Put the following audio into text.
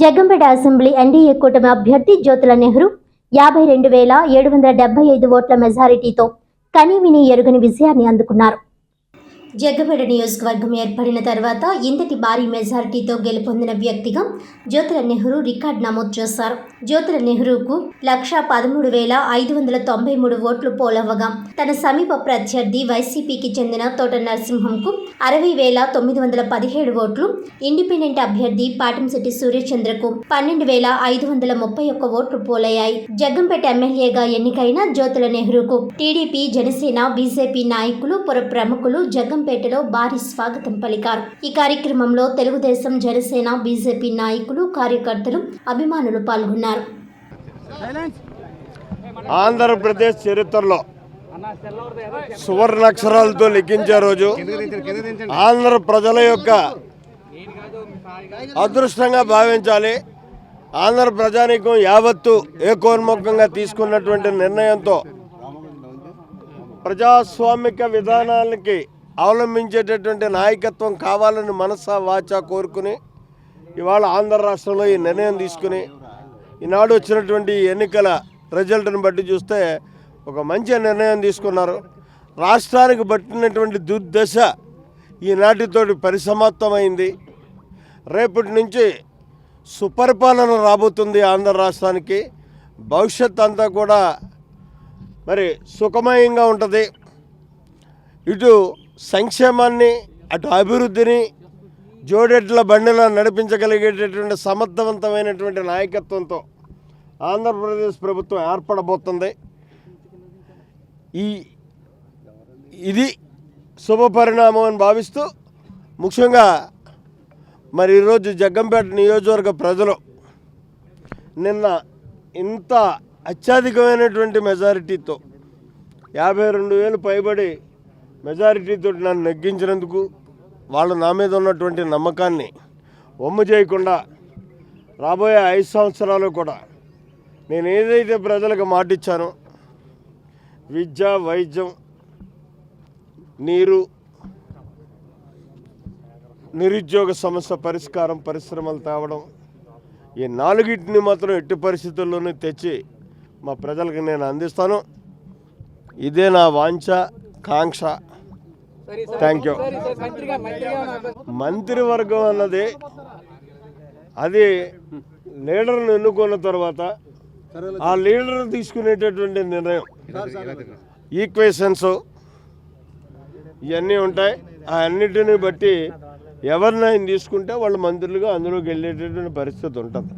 Jaggampeta assembly NDA కూటమి అభ్యర్థి జ్యోతుల నెహ్రూ యాభై రెండు వేల ఏడు వందల డెబ్బై ఐదు ఓట్ల మెజారిటీతో కనీవిని ఎరుగని విజయాన్ని అందుకున్నారు. జగ్గపేట నియోజకవర్గం ఏర్పడిన తర్వాత ఇంతటి భారీ మెజారిటీతో గెలుపొందిన వ్యక్తిగా జ్యోతుల నెహ్రూ రికార్డు నమోదు చేశారు. జ్యోతుల నెహ్రూకు లక్ష పదమూడు వేల ఐదు వందల తొంభై మూడు ఓట్లు పోలవ్వగా తన సమీప ప్రత్యర్థి వైసీపీకి చెందిన తోట నరసింహంకు అరవై వేల తొమ్మిది వందల పదిహేడు ఓట్లు ఇండిపెండెంట్ అభ్యర్థి పాటంశెట్టి సూర్యచంద్రకు పన్నెండు వేల ఐదు వందల ముప్పై ఒక్క ఓట్లు పోలయ్యాయి. జగ్గంపేట ఎమ్మెల్యేగా ఎన్నికైన జ్యోతుల నెహ్రూకు టీడీపీ జనసేన బీజేపీ నాయకులు పుర ప్రముఖులు జగ్గంపేటలో భారీ స్వాగతం పలికారు. ఈ కార్యక్రమంలో తెలుగుదేశం జనసేన బీజేపీ నాయకులు కార్యకర్తలు అభిమానులు పాల్గొన్నారు. ఆంధ్రప్రదేశ్ చరిత్రలో సువర్ణాక్షరాలతో లిఖించే రోజు ఆంధ్ర ప్రజల యొక్క అదృష్టంగా భావించాలి. ఆంధ్ర ప్రజానీకం యావత్తు ఏకోన్ముఖంగా తీసుకున్నటువంటి నిర్ణయంతో ప్రజాస్వామిక విధానాలకి అవలంబించేటటువంటి నాయకత్వం కావాలని మనసా వాచా కోరుకుని ఇవాళ ఆంధ్ర రాష్ట్రంలో ఈ నిర్ణయం తీసుకుని ఈనాడు వచ్చినటువంటి ఎన్నికల రిజల్ట్ని బట్టి చూస్తే ఒక మంచి నిర్ణయం తీసుకున్నారు. రాష్ట్రానికి పట్టినటువంటి దుర్దశ ఈనాటితోటి పరిసమాప్తమైంది. రేపటి నుంచి సుపరిపాలన రాబోతుంది ఆంధ్ర రాష్ట్రానికి. భవిష్యత్ అంతా కూడా మరి సుఖమయంగా ఉంటుంది. ఇటు సంక్షేమాన్ని అటు అభివృద్ధిని జోడెట్ల బండిలా నడిపించగలిగేటటువంటి సమర్థవంతమైనటువంటి నాయకత్వంతో ఆంధ్రప్రదేశ్ ప్రభుత్వం ఏర్పడబోతుంది. ఈ ఇది శుభ పరిణామం అని భావిస్తూ ముఖ్యంగా మరి ఈరోజు జగ్గంపేట నియోజకవర్గ ప్రజలు నిన్న ఇంత అత్యధికమైనటువంటి మెజారిటీతో యాభై రెండు వేలు పైబడి మెజారిటీతో నన్ను నెగ్గించినందుకు వాళ్ళు నా మీద ఉన్నటువంటి నమ్మకాన్ని ఒమ్ము చేయకుండా రాబోయే ఐదు సంవత్సరాలు కూడా నేను ఏదైతే ప్రజలకు మాటిచ్చానో విద్య వైద్యం నీరు నిరుద్యోగ సమస్య పరిష్కారం పరిశ్రమలు తేవడం ఈ నాలుగిటిని మాత్రం ఎట్టి పరిస్థితుల్లోనూ తెచ్చి మా ప్రజలకు నేను అందిస్తాను. ఇదే నా వాంఛ కాంక్ష. థ్యాంక్ యూ మంత్రివర్గం అన్నది అది లీడర్ను ఎన్నుకున్న తర్వాత ఆ లీడర్ తీసుకునేటటువంటి నిర్ణయం. ఈక్వేషన్స్ ఇవన్నీ ఉంటాయి. ఆ అన్నిటిని బట్టి ఎవరినైనా తీసుకుంటే వాళ్ళు మంత్రులుగా అందులోకి వెళ్ళేటటువంటి పరిస్థితి ఉంటుంది.